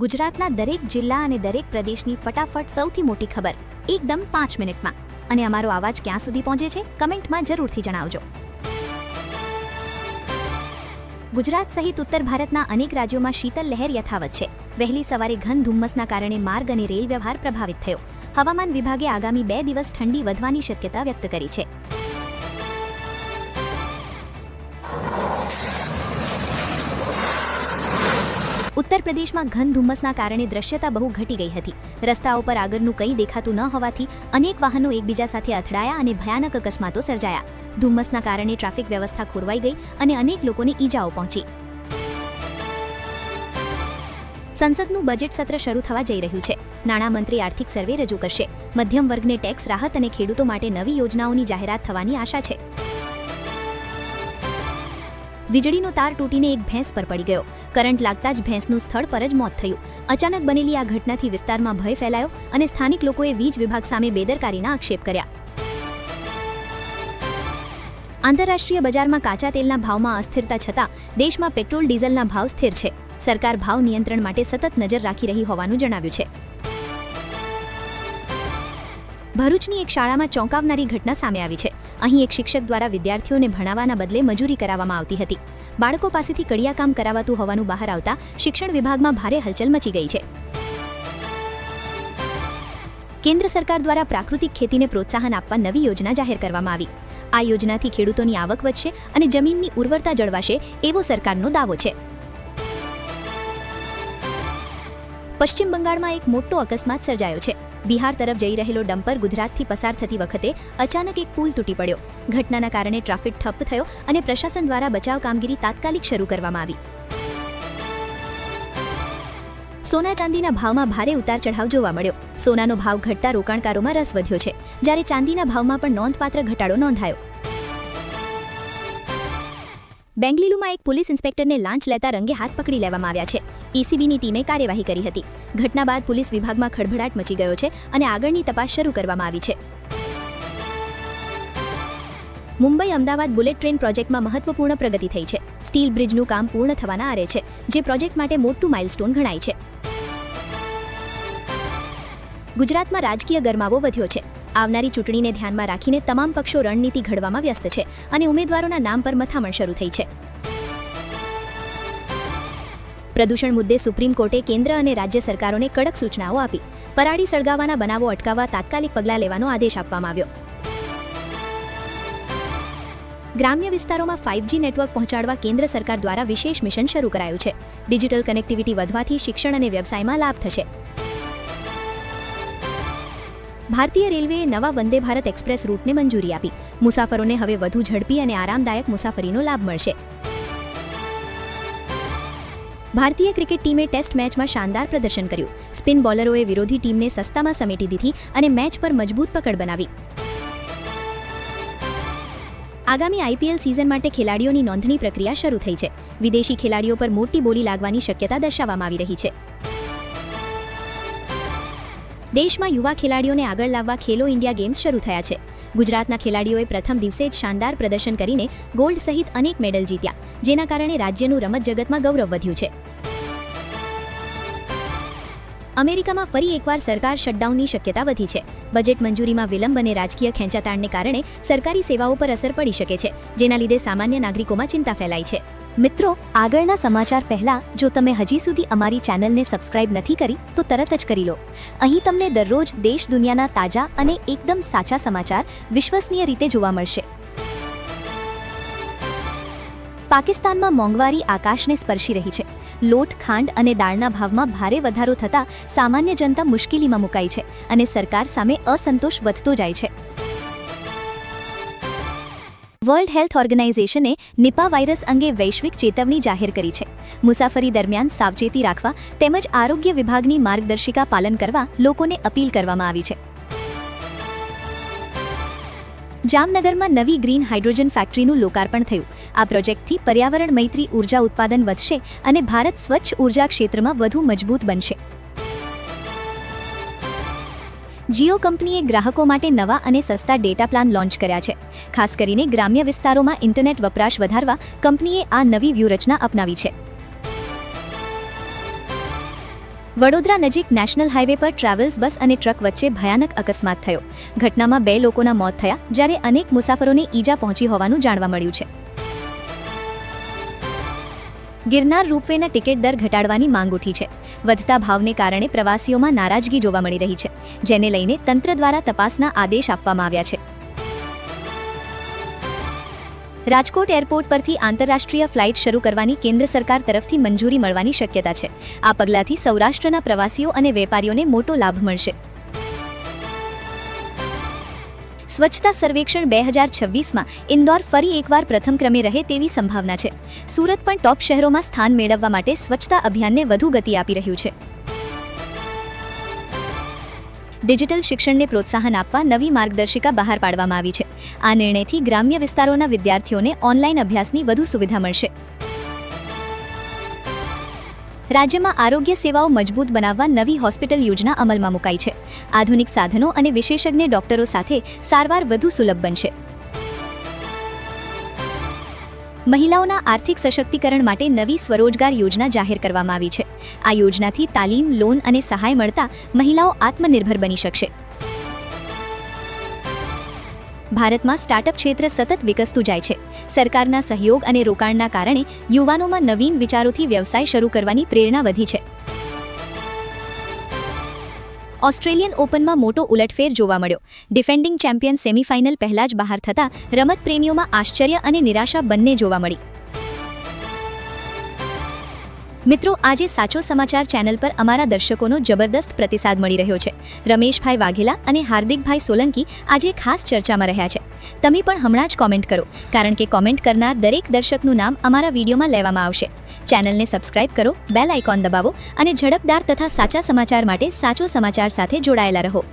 ગુજરાતના દરેક જિલ્લા અને દરેક પ્રદેશની ફટાફટ સૌથી મોટી ખબર, એકદમ પાંચ મિનિટમાં. અને અમારો અવાજ ક્યાં સુધી પહોંચે છે, કમેન્ટમાં જરૂરથી જણાવજો. ગુજરાત સહિત ઉત્તર ભારતના અનેક રાજ્યોમાં શીતલ લહેર યથાવત છે. વહેલી સવારે ઘન ધુમ્મસના કારણે માર્ગ અને રેલ વ્યવહાર પ્રભાવિત થયો. હવામાન વિભાગે આગામી બે દિવસ ઠંડી વધવાની શક્યતા વ્યક્ત કરી છે. ઉત્તર પ્રદેશમાં ઘન ધુમ્મસના કારણે દ્રશ્યતા બહુ ઘટી ગઈ હતી. રસ્તાઓ પર આગળનું કંઈ દેખાતું ન હોવાથી અનેક વાહનો એકબીજા સાથે અથડાયા અને ભયાનક અકસ્માતો સર્જાયા. ધુમ્મસના કારણે ટ્રાફિક વ્યવસ્થા ખોરવાઈ ગઈ અને અનેક લોકોને ઈજાઓ પહોંચી. સંસદનું બજેટ સત્ર શરૂ થવા જઈ રહ્યું છે. નાણામંત્રી આર્થિક સર્વે રજૂ કરશે. મધ્યમ વર્ગને ટેક્સ, રાહત અને ખેડૂતો માટે નવી યોજનાઓની જાહેરાત થવાની આશા છે. વીજળીનો તાર તૂટીને એક ભેંસ પર પડી ગયો. કરંટ લાગતા જ ભેંસનું સ્થળ પર જ મોત થયું. અચાનક બનેલી આ ઘટનાથી વિસ્તારમાં ભય ફેલાયો અને સ્થાનિક લોકોએ વીજ વિભાગ સામે બેદરકારીના આક્ષેપ કર્યા. આંતરરાષ્ટ્રીય બજારમાં કાચા તેલના ભાવમાં અસ્થિરતા છતાં દેશમાં પેટ્રોલ ડીઝલના ભાવ સ્થિર છે. સરકાર ભાવ નિયંત્રણ માટે સતત નજર રાખી રહી હોવાનું જણાવ્યું છે. ભરૂચની એક શાળામાં ચોંકાવનારી ઘટના સામે આવી છે. અહીં એક શિક્ષક દ્વારા વિદ્યાર્થીઓને ભણાવવાના બદલે મજૂરી કરાવવામાં આવતી હતી. બાળકો પાસેથી કડિયાકામ કરાવાતું હોવાનું બહાર આવતા શિક્ષણ વિભાગમાં ભારે હલચલ મચી ગઈ છે. કેન્દ્ર સરકાર દ્વારા પ્રાકૃતિક ખેતીને પ્રોત્સાહન આપવા નવી યોજના જાહેર કરવામાં આવી. આ યોજનાથી ખેડૂતોની આવક વધશે અને જમીનની ઉર્વરતા જળવાશે એવો સરકારનો દાવો છે. પશ્ચિમ બંગાળમાં એક મોટો અકસ્માત સર્જાયો છે. બિહાર તરફ જઈ રહેલો ડમ્પર ગુજરાતથી પસાર થતી વખતે અચાનક એક પુલ તૂટી પડ્યો. ઘટનાના કારણે ટ્રાફિક ઠપ્પ થયો અને પ્રશાસન દ્વારા બચાવ કામગીરી તાત્કાલિક શરૂ કરવામાં આવી. સોના ચાંદીના ભાવમાં ભારે ઉતાર ચઢાવ જોવા મળ્યો. સોનાનો ભાવ ઘટતા રોકાણકારોમાં રસ વધ્યો છે. જ્યારે ચાંદીના ભાવમાં પણ નોંધપાત્ર ઘટાડો નોંધાયો. બેંગલુરુમાં એક પોલીસ ઇન્સ્પેક્ટરને લાંચ લેતા રંગે હાથ પકડી લેવામાં આવ્યા છે. ઈસીબીની ટીમે કાર્યવાહી કરી હતી. ઘટના બાદ પોલીસ વિભાગમાં ખળભળાટ મચી ગયો છે અને આગળની તપાસ શરૂ કરવામાં આવી છે. મુંબઈ અમદાવાદ બુલેટ ટ્રેન પ્રોજેક્ટમાં મહત્વપૂર્ણ પ્રગતિ થઈ છે. સ્ટીલ બ્રિજનું કામ પૂર્ણ થવાના આરે છે, જે પ્રોજેક્ટ માટે મોટું માઇલસ્ટોન ગણાય છે. ગુજરાતમાં રાજકીય ગરમાવો વધ્યો છે. આવનારી ચૂંટણીને ધ્યાનમાં રાખીને તમામ પક્ષો રણનીતિ ઘડવામાં વ્યસ્ત છે અને ઉમેદવારોના નામ પર મથામણ શરૂ થઈ છે. પ્રદૂષણ મુદ્દે સુપ્રીમ કોર્ટે કેન્દ્ર અને રાજ્ય સરકારોને કડક સૂચનાઓ આપી. પરાળી સળગાવવાના બનાવો અટકાવવા તાત્કાલિક પગલાં લેવાનો આદેશ આપવામાં આવ્યો. ગ્રામ્ય વિસ્તારોમાં ફાઇવજી નેટવર્ક પહોંચાડવા કેન્દ્ર સરકાર દ્વારા વિશેષ મિશન શરૂ કરાયું છે. ડિજિટલ કનેક્ટિવિટી વધવાથી શિક્ષણ અને વ્યવસાયમાં લાભ થશે. ભારતીય રેલવેએ નવા વંદે ભારત એક્સપ્રેસ રૂટને મંજૂરી આપી. મુસાફરોને હવે વધુ ઝડપી અને આરામદાયક મુસાફરીનો લાભ મળશે. ભારતીય ક્રિકેટ ટીમે ટેસ્ટ મેચમાં શાનદાર પ્રદર્શન કર્યું. સ્પિન બોલરોએ વિરોધી ટીમને સસ્તામાં સમેટી દીધી અને મેચ પર મજબૂત પકડ બનાવી. આગામી આઈપીએલ સિઝન માટે ખેલાડીઓની નોંધણી પ્રક્રિયા શરૂ થઈ છે. વિદેશી ખેલાડીઓ પર મોટી બોલી લાગવાની શક્યતા દર્શાવવામાં આવી રહી છે. દેશમાં યુવા ખેલાડીઓને આગળ લાવવા ખેલો ઇન્ડિયા ગેમ્સ શરૂ થયા છે. ગુજરાતના ખેલાડીઓએ પ્રથમ દિવસે જ શાનદાર પ્રદર્શન કરીને ગોલ્ડ સહિત અનેક મેડલ જીત્યા, જેના કારણે રાજ્યનું રમત જગતમાં ગૌરવ વધ્યું છે. અમેરિકામાં ફરી એકવાર સરકાર શટડાઉનની શક્યતા વધી છે. બજેટ મંજૂરીમાં વિલંબ અને રાજકીય ખેંચાતાણને કારણે સરકારી સેવાઓ પર અસર પડી શકે છે, જેના લીધે સામાન્ય નાગરિકોમાં ચિંતા ફેલાઈ છે. મિત્રો, આગળના સમાચાર પહેલા, જો તમે હજી સુધી અમારી ચેનલને સબસ્ક્રાઇબ નથી કરી, તો તરત જ કરી લો. અહીં તમને દરરોજ દેશ દુનિયાના તાજા અને એકદમ સાચા સમાચાર વિશ્વસનીય રીતે જોવા મળશે. પાકિસ્તાનમાં મોંઘવારી આકાશને સ્પર્શી રહી છે. લોટ, ખાંડ અને દાળના ભાવમાં ભારે વધારો થતાં સામાન્ય જનતા મુશ્કેલીમાં મુકાઈ છે અને સરકાર સામે અસંતોષ વધતો જાય છે. વર્લ્ડ હેલ્થ ઓર્ગેનાઇઝેશને નિપા વાયરસ અંગે વૈશ્વિક ચેતવણી જાહેર કરી છે. મુસાફરી દરમિયાન સાવચેતી રાખવા તેમજ આરોગ્ય વિભાગની માર્ગદર્શિકા પાલન કરવા લોકોને અપીલ કરવામાં આવી છે. જામનગરમાં નવી ગ્રીન હાઇડ્રોજન ફેક્ટરીનું લોકાર્પણ થયું. આ પ્રોજેક્ટથી પર્યાવરણ મૈત્રી ઊર્જા ઉત્પાદન વધશે અને ભારત સ્વચ્છ ઊર્જા ક્ષેત્રમાં વધુ મજબૂત બનશે. જીઓ કંપનીએ ગ્રાહકો માટે નવા અને સસ્તા ડેટા પ્લાન લોન્ચ કર્યા છે. ખાસ કરીને ગ્રામ્ય વિસ્તારોમાં ઇન્ટરનેટ વપરાશ વધારવા કંપનીએ આ નવી વ્યૂહરચના અપનાવી છે. વડોદરા નજીક નેશનલ હાઈવે પર ટ્રાવેલ્સ, બસ અને ટ્રક વચ્ચે ભયાનક અકસ્માત થયો. ઘટનામાં બે લોકોના મોત થયા, જ્યારે અનેક મુસાફરોને ઈજા પહોંચી હોવાનું જાણવા મળ્યું છે. ગિરનાર રૂપવેના ટિકિટ દર ઘટાડવાની માંગ ઉઠી છે. વધતા ભાવને કારણે પ્રવાસીઓમાં નારાજગી જોવા મળી રહી છે, જેને લઈને તંત્ર દ્વારા તપાસના આદેશ આપવામાં આવ્યા છે. રાજકોટ એરપોર્ટ પરથી આંતરરાષ્ટ્રીય ફ્લાઇટ શરૂ કરવાની કેન્દ્ર સરકાર તરફથી મંજૂરી મળવાની શક્યતા છે. આ પગલાંથી સૌરાષ્ટ્રના પ્રવાસીઓ અને વેપારીઓને મોટો લાભ મળશે. સ્વચ્છતા સર્વેક્ષણ બે હજાર છવ્વીસમાં ઇન્દોર ફરી એકવાર પ્રથમ ક્રમે રહે તેવી સંભાવના છે. સુરત પણ ટોપ શહેરોમાં સ્થાન મેળવવા માટે સ્વચ્છતા અભિયાનને વધુ ગતિ આપી રહ્યું છે. ડિજિટલ શિક્ષણને પ્રોત્સાહન આપવા નવી માર્ગદર્શિકા બહાર પાડવામાં આવી છે. આ નિર્ણયથી ગ્રામ્ય વિસ્તારોના વિદ્યાર્થીઓને ઓનલાઈન અભ્યાસની વધુ સુવિધા મળશે. રાજ્યમાં આરોગ્ય સેવાઓ મજબૂત બનાવવા નવી હોસ્પિટલ યોજના અમલમાં મુકાઈ છે. આધુનિક સાધનો અને વિશેષજ્ઞ ડોક્ટરો સાથે સારવાર વધુ સુલભ બનશે. મહિલાઓના આર્થિક સશક્તિકરણ માટે નવી સ્વરોજગાર યોજના જાહેર કરવામાં આવી છે. આ યોજનાથી તાલીમ, લોન અને સહાય મળતા મહિલાઓ આત્મનિર્ભર બની શકશે. ભારતમાં સ્ટાર્ટઅપ ક્ષેત્ર સતત વિકસતું જાય છે. સરકારના સહયોગ અને રોકાણના કારણે યુવાનોમાં નવીન વિચારોથી વ્યવસાય શરૂ કરવાની પ્રેરણા વધી છે. ઓસ્ટ્રેલિયન ઓપનમાં મોટો ઉલટફેર જોવા મળ્યો. ડિફેન્ડિંગ ચેમ્પિયન સેમીફાઇનલ પહેલા જ બહાર થતાં રમત પ્રેમીઓમાં આશ્ચર્ય અને નિરાશા બંને જોવા મળી. મિત્રો, આજે સાચો સમાચાર ચેનલ પર અમારા દર્શકોનો જબરદસ્ત પ્રતિસાદ મળી રહ્યો છે. રમેશભાઈ વાઘેલા અને હાર્દિકભાઈ સોલંકી આજે ખાસ ચર્ચામાં રહ્યા છે. તમે પણ હમણાં જ કોમેન્ટ કરો, કારણ કે કોમેન્ટ કરનાર દરેક દર્શકનું નામ અમારા વિડીયોમાં લેવામાં આવશે. ચેનલને સબસ્ક્રાઇબ કરો બેલ આઇકોન દબાવો અને ઝડપદાર તથા સાચા સમાચાર માટે સાચો સમાચાર સાથે જોડાયેલા રહો.